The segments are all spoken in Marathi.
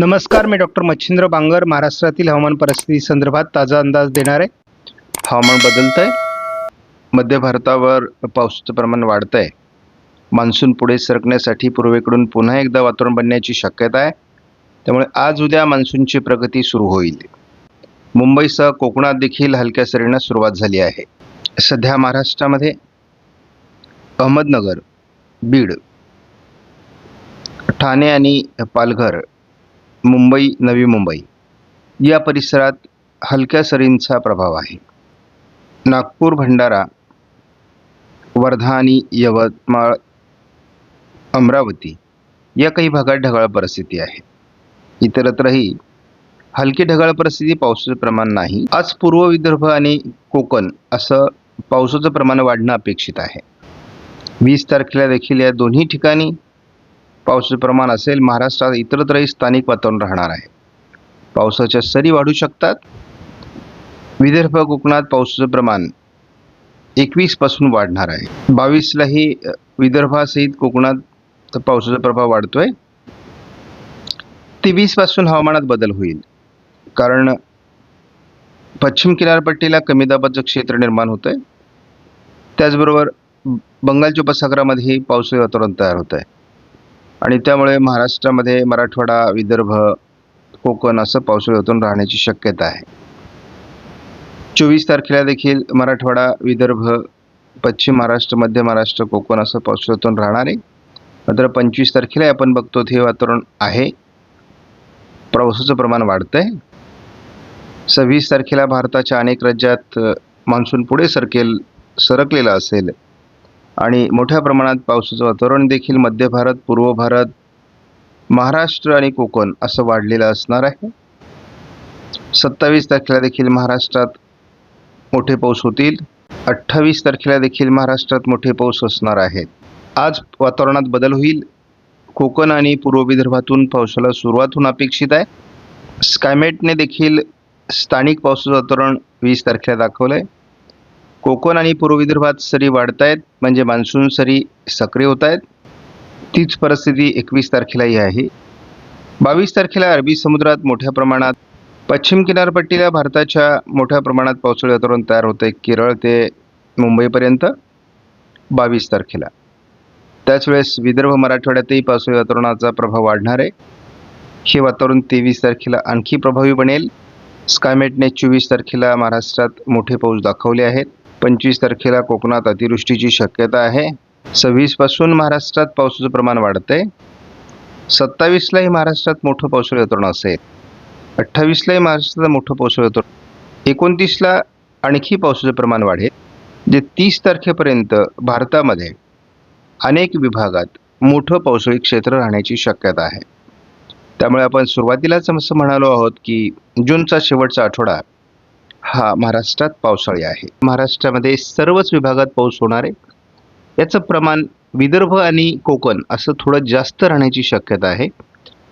नमस्कार मी डॉक्टर मच्छिंद्र बांगर महाराष्ट्रातील हवामान परिस्थिती संदर्भात ताजा अंदाज देणार. आहे हवामान बदलत आहे मध्य भारतावर पावसाचं प्रमाण वाढतं आहे मान्सून पुढे सरकण्यासाठी पूर्वेकडून पुन्हा एकदा वातावरण बनण्याची शक्यता आहे. त्यामुळे आज उद्या मान्सूनची प्रगती सुरू होईल. मुंबईसह कोकणात देखील हलक्या सरींना सुरुवात झाली आहे. सध्या महाराष्ट्रामध्ये अहमदनगर बीड ठाणे आणि पालघर मुंबई नवी मुंबई. या परिसरात हलक्या सरींचा प्रभाव आहे. नागपूर भंडारा वर्धा आणि यवतमाळ अमरावती या काही भागात ढगाळ परिस्थिती आहे. इतरत्रही हलकी ढगाळ परिस्थिती पावसाचं प्रमाण नाही. आज पूर्व विदर्भ आणि कोकण असं पावसाचं प्रमाण वाढणं अपेक्षित आहे. वीस तारखेला देखील या दोन्ही ठिकाणी पावसाचं प्रमाण असेल महाराष्ट्रात इतरत्रही स्थानिक वातावरण राहणार आहे. पावसाच्या सरी वाढू शकतात. विदर्भ कोकणात पावसाचं प्रमाण एकवीसपासून वाढणार आहे. बावीसलाही विदर्भासहित कोकणात पावसाचा प्रभाव वाढतोय. तेवीसपासून हवामानात बदल होईल. कारण पश्चिम किनारपट्टीला कमी दाबाचं क्षेत्र निर्माण होतंय. त्याचबरोबर बंगालच्या उपसागरामध्येही पावसाळी वातावरण तयार होत आहे आणि त्यामुळे महाराष्ट्रामध्ये मराठवाडा विदर्भ कोकण असं पावसाळ्यातून राहण्याची शक्यता आहे. चोवीस तारखेला देखील मराठवाडा विदर्भ पश्चिम महाराष्ट्र मध्य महाराष्ट्र कोकण असं पावसाळ्यातून राहणार. आहे मात्र पंचवीस तारखेला आपण बघतो हे वातावरण आहे. पावसाचं प्रमाण वाढतंय. सव्वीस तारखेला भारताच्या अनेक राज्यात मान्सून पुढे सरकेल सरकलेला असेल. आणि मोठ्या प्रमाणात पावसाचं वातावरण देखील मध्य भारत पूर्व भारत महाराष्ट्र आणि कोकण असं वाढलेलं असणार आहे. सत्तावीस तारखेला देखील महाराष्ट्रात मोठे पाऊस होतील. अठ्ठावीस तारखेला देखील महाराष्ट्रात मोठे पाऊस असणार आहेत. आज वातावरणात बदल होईल. कोकण आणि पूर्व विदर्भातून पावसाला सुरुवात होणं अपेक्षित आहे. स्कायमेटने देखील स्थानिक पावसाचं वातावरण वीस तारखेला दाखवलं आहे कोकण आणि पूर्व विदर्भात सरी वाढत आहेत म्हणजे मान्सून सरी सक्रिय होत आहेत तीच परिस्थिती एकवीस तारखेलाही आहे. बावीस तारखेला अरबी समुद्रात मोठ्या प्रमाणात पश्चिम किनारपट्टीला भारताच्या मोठ्या प्रमाणात पावसाळी वातावरण तयार होतं आहे केरळ ते मुंबईपर्यंत बावीस तारखेला. त्याच वेळेस विदर्भ मराठवाड्यातही पावसाळी वातावरणाचा प्रभाव वाढणार. आहे हे वातावरण तेवीस तारखेला आणखी प्रभावी बनेल. स्कायमेटने चोवीस तारखेला महाराष्ट्रात मोठे पाऊस दाखवले आहेत. पंचवीस तारखेला कोकणात अतिवृष्टीची शक्यता आहे. सव्वीसपासून महाराष्ट्रात पावसाचं प्रमाण वाढतंय. सत्तावीसलाही महाराष्ट्रात मोठं पावसाळी वातावरण असेल. अठ्ठावीसलाही महाराष्ट्रात मोठं पावसाळी वातावरण एकोणतीसला आणखी पावसाचं प्रमाण वाढेल. जे तीस तारखेपर्यंत भारतामध्ये अनेक विभागात मोठं पावसाळी क्षेत्र राहण्याची शक्यता आहे. त्यामुळे आपण सुरुवातीलाच असं म्हणालो आहोत की जूनचा शेवटचा आठवडा हा महाराष्ट्रात पावसाळी आहे. महाराष्ट्रामध्ये सर्वच विभागात पाऊस होणार आहे. याचं प्रमाण विदर्भ आणि कोकण असं थोडं जास्त राहण्याची शक्यता आहे.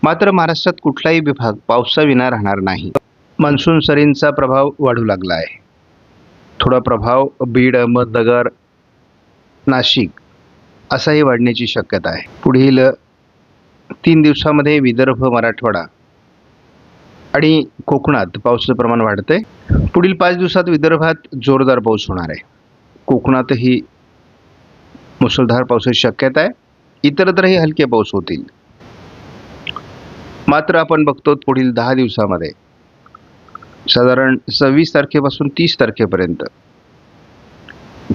मात्र महाराष्ट्रात कुठलाही विभाग पावसाविना राहणार नाही. मान्सून सरींचा प्रभाव वाढू लागला आहे. थोडा प्रभाव बीड अहमदनगर नाशिक असाही वाढण्याची शक्यता आहे. पुढील तीन दिवसामध्ये विदर्भ मराठवाडा आणि कोकणात पावसाचं प्रमाण वाढतंय. पुढील पाच दिवसात विदर्भात जोरदार पाऊस होणार आहे. कोकणातही मुसळधार पावसाची शक्यता आहे. इतरत्रही हलके पाऊस होतील. मात्र आपण बघतो पुढील दहा दिवसामध्ये साधारण सव्वीस तारखेपासून तीस तारखेपर्यंत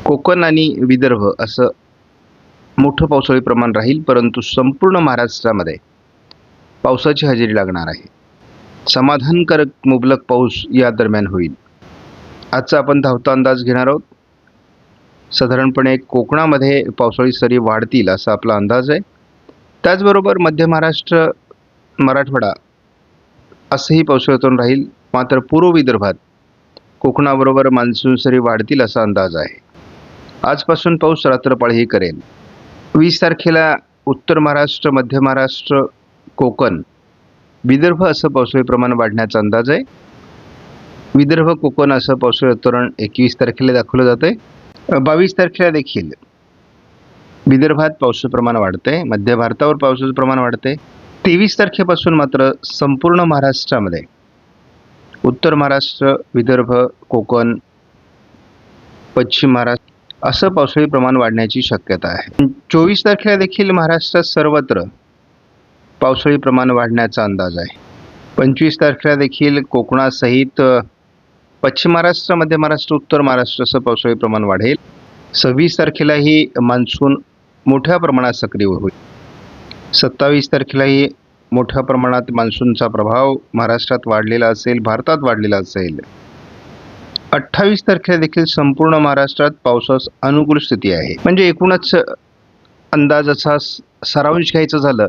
कोकण आणि विदर्भ असं मोठं पावसाळी प्रमाण राहील परंतु संपूर्ण महाराष्ट्रामध्ये पावसाची हजेरी लागणार आहे. समाधानकारक मुबलक पाऊस या दरम्यान होईल. आजचा आपण धावता अंदाज घेणार आहोत. साधारणपणे कोकणामध्ये पावसाळी सरी वाढतील असा आपला अंदाज आहे. त्याचबरोबर मध्य महाराष्ट्र मराठवाडा असंही पावसाळ्यातून राहील मात्र पूर्व विदर्भात कोकणाबरोबर मान्सून सरी वाढतील असा अंदाज आहे. आजपासून पाऊस रात्रपाळीही करेल. वीस तारखेला उत्तर महाराष्ट्र मध्य महाराष्ट्र कोकण विदर्भ असं पावसाळी प्रमाण वाढण्याचा अंदाज आहे. विदर्भ कोकण असं पावसाळी वातावरण एकवीस तारखेला दाखवलं जात आहे बावीस तारखेला देखील विदर्भात पावसाचं प्रमाण वाढतंय. मध्य भारतावर पावसाचं प्रमाण वाढतंय. तेवीस तारखेपासून मात्र संपूर्ण महाराष्ट्रामध्ये उत्तर महाराष्ट्र विदर्भ कोकण पश्चिम महाराष्ट्र असं पावसाळी प्रमाण वाढण्याची शक्यता आहे. चोवीस तारखेला देखील महाराष्ट्रात सर्वत्र पावसाळी प्रमाण वाढण्याचा अंदाज आहे. पंचवीस तारखेला देखील कोकणासहित पश्चिम महाराष्ट्र मध्य महाराष्ट्र उत्तर महाराष्ट्र असं पावसाळी प्रमाण वाढेल. सव्वीस तारखेलाही मान्सून मोठ्या प्रमाणात सक्रिय होईल. सत्तावीस तारखेलाही मोठ्या प्रमाणात मान्सूनचा प्रभाव महाराष्ट्रात वाढलेला असेल भारतात वाढलेला असेल. अठ्ठावीस तारखेला देखील संपूर्ण महाराष्ट्रात पावसास अनुकूल स्थिती आहे. म्हणजे एकूणच अंदाजाचा स- सारांश घ्यायचं झालं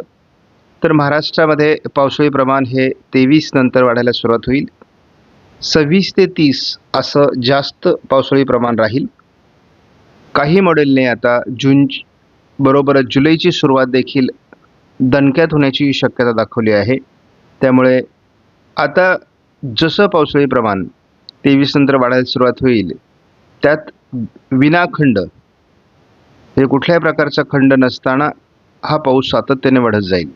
तर महाराष्ट्रामध्ये पावसाळी प्रमाण हे तेवीस नंतर वाढायला सुरुवात होईल. सव्वीस ते तीस असं जास्त पावसाळी प्रमाण राहील. काही मॉडेलने आता जून बरोबरच जुलैची सुरुवात देखील दणक्यात होण्याची शक्यता दाखवली आहे. त्यामुळे आता जसं पावसाळी प्रमाण तेवीस नंतर वाढायला सुरुवात होईल त्यात विनाखंड हे कुठल्याही प्रकारचा खंड नसताना हा पाऊस सातत्याने वाढत जाईल.